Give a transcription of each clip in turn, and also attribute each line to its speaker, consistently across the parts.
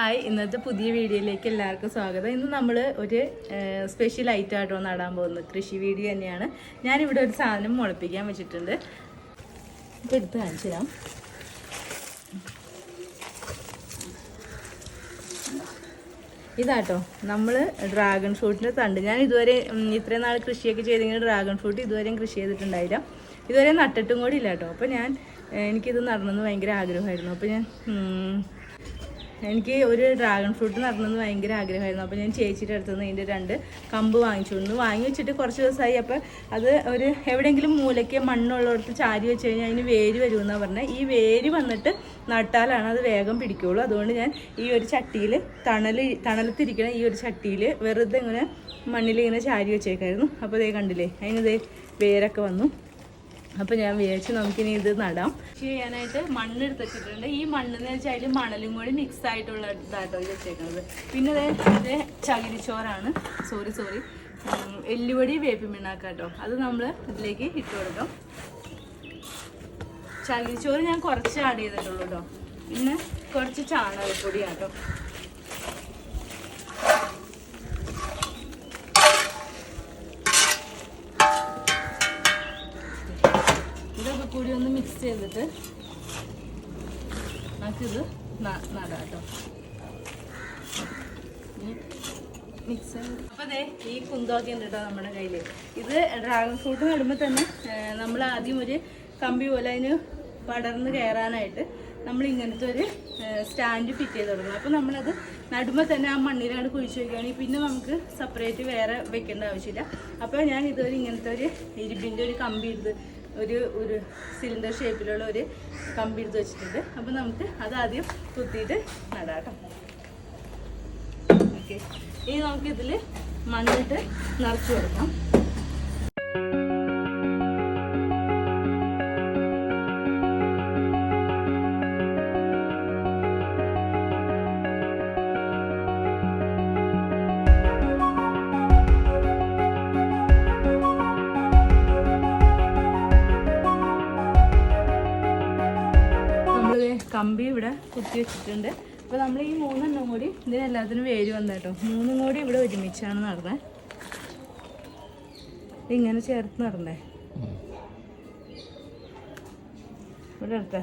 Speaker 1: Hi ഇന്നത്തെ പുതിയ വീഡിയോയിലേക്ക് എല്ലാവർക്കും സ്വാഗതം. ഇന്ന് നമ്മൾ ഒരു സ്പെഷ്യൽ ഐറ്റം ആയിട്ടോ നടാൻ പോകുന്നത്. കൃഷി വീഡിയോ തന്നെയാണ്. ഞാനിവിടെ ഒരു സാധനം മുളപ്പിക്കാൻ വെച്ചിട്ടുണ്ട്. ഇപ്പം എടുത്ത് കാണിച്ചു തരാം. ഇതാട്ടോ നമ്മൾ ഡ്രാഗൺ ഫ്രൂട്ടിന്റെ തണ്ട്. ഞാൻ ഇതുവരെ ഇത്രയും നാൾ കൃഷിയൊക്കെ ചെയ്തെങ്കിൽ ഡ്രാഗൺ ഫ്രൂട്ട് ഇതുവരെയും കൃഷി ചെയ്തിട്ടുണ്ടായില്ല. ഇതുവരെ നട്ടിട്ടും കൂടി ഇല്ല കേട്ടോ അപ്പോൾ ഞാൻ എനിക്കിത് നടണമെന്ന് ഭയങ്കര ആഗ്രഹമായിരുന്നു. അപ്പോൾ ഞാൻ എനിക്ക് ഒരു ഡ്രാഗൺ ഫ്രൂട്ട് നടണമെന്ന് ഭയങ്കര ആഗ്രഹമായിരുന്നു. അപ്പോൾ ഞാൻ ചേച്ചിയുടെ അടുത്ത് നിന്ന് ഇതിന്റെ രണ്ട് കമ്പ് വാങ്ങിച്ചു. ഒന്ന് വാങ്ങി വെച്ചിട്ട് കുറച്ച് ദിവസമായി. അപ്പോൾ അത് ഒരു എവിടെയെങ്കിലും മൂലയ്ക്ക് മണ്ണുള്ളിടത്ത് ചാരി വെച്ച് കഴിഞ്ഞാൽ അതിന് വേര് വരുമെന്നാണ് പറഞ്ഞത് ഈ വേര് വന്നിട്ട് നട്ടാലാണ് അത് വേഗം പിടിക്കുകയുള്ളൂ അതുകൊണ്ട് ഞാൻ ഈ ഒരു ചട്ടിയിൽ തണൽ തണലത്തിരിക്കണ ഈ ഒരു ചട്ടിയിൽ വെറുതെ ഇങ്ങനെ മണ്ണിൽ ഇങ്ങനെ ചാരി വെച്ചേക്കായിരുന്നു. അപ്പോൾ ഇതേ കണ്ടില്ലേ അതിന് ദേ വേരൊക്കെ വന്നു. അപ്പോൾ ഞാൻ വിചാരിച്ചു നമുക്കിനി ഇത് നടാം. കൃഷി ചെയ്യാനായിട്ട് മണ്ണ് എടുത്ത് വെച്ചിട്ടുണ്ട്. ഈ മണ്ണെന്ന് വെച്ചാൽ അതിൽ മണലും കൂടി മിക്സ് ആയിട്ടുള്ള ഇതാട്ടോ ഇത് വെച്ചേക്കുന്നത് പിന്നെ ഇത് ചകിരിച്ചോറാണ്. സോറി സോറി എല്ലുപൊടി വേപ്പിൻ മിണ്ണാക്കാട്ടോ അത് നമ്മൾ ഇതിലേക്ക് ഇട്ട് കൊടുക്കാം. ചകിരിച്ചോറ് ഞാൻ കുറച്ച് ആഡ് ചെയ്തിട്ടുള്ളൂ കേട്ടോ പിന്നെ കുറച്ച് ചാണകപ്പൊടിയാട്ടോ. ഒന്ന് മിക്സ് ചെയ്തിട്ട് നമുക്കിത് നടാട്ടോ. മിക്സ് അപ്പോൾ അതെ ഈ കുന്തമൊക്കെ ഉണ്ട് കേട്ടോ നമ്മുടെ കയ്യിൽ ഇത് ഡ്രാഗൺ ഫ്രൂട്ട് നടുമ്പോൾ തന്നെ നമ്മൾ ആദ്യം ഒരു കമ്പി പോലെ അതിന് പടർന്ന് കയറാനായിട്ട് നമ്മൾ ഇങ്ങനത്തെ ഒരു സ്റ്റാൻഡ് ഫിറ്റ് ചെയ്ത് കൊടുക്കണം. അപ്പോൾ നമ്മളത് നടുമ്പോൾ തന്നെ ആ മണ്ണിലാണ് കുഴിച്ച് വെക്കുകയാണെങ്കിൽ പിന്നെ നമുക്ക് സെപ്പറേറ്റ് വേറെ വെക്കേണ്ട ആവശ്യമില്ല. അപ്പോൾ ഞാൻ ഇതൊരു ഇങ്ങനത്തെ ഒരു ഇരുമ്പിന്റെ ഒരു കമ്പി എടുത്ത് ഒരു ഒരു സിലിണ്ടർ ഷേപ്പിലുള്ള ഒരു കമ്പി എടുത്ത് വെച്ചിട്ടുണ്ട്. അപ്പോൾ നമുക്ക് അത് ആദ്യം കുത്തിയിട്ട് നടാട്ടോ ഓക്കെ ഇനി നമുക്കിതിൽ മണ്ണിട്ട് നിറച്ച് കൊടുക്കാം. കമ്പി ഇവിടെ കുത്തി വെച്ചിട്ടുണ്ട്. അപ്പോൾ നമ്മൾ ഈ മൂന്നെണ്ണം കൂടി ഇതിനെല്ലാത്തിനും വേര് വന്ന കേട്ടോ. മൂന്നും കൂടി ഇവിടെ ഒരുമിച്ചാണ് നടന്നത് ഇങ്ങനെ ചേർത്ത് നടണ്ടേ ഇവിടെ എടുത്തേ.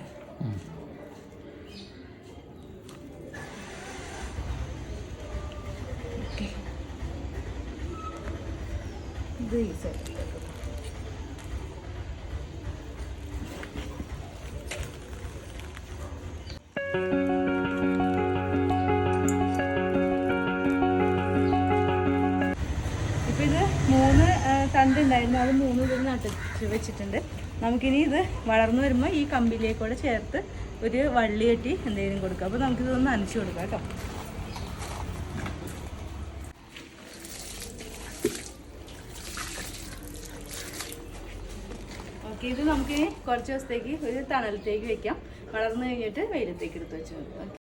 Speaker 1: ഓക്കെ. ഇത് ഈ സൈഡിലേക്ക് ഇപ്പം ഇത് മൂന്ന് അത് മൂന്ന് ഇതിൽ നട്ടിച്ച് വെച്ചിട്ടുണ്ട്. നമുക്കിനി ഇത് വളർന്നു വരുമ്പോൾ ഈ കമ്പിലേക്കൂടെ ചേർത്ത് ഒരു വള്ളി കെട്ടി എന്തെങ്കിലും കൊടുക്കാം. അപ്പോൾ നമുക്കിതൊന്ന് നനച്ചു കൊടുക്കാം കേട്ടോ. ഓക്കെ ഇത് നമുക്ക് കുറച്ച് ദിവസത്തേക്ക് ഒരു തണലത്തേക്ക് വെക്കാം. വളർന്നു കഴിഞ്ഞിട്ട് വെയിലത്തേക്ക് എടുത്ത് വെച്ചാൽ മതി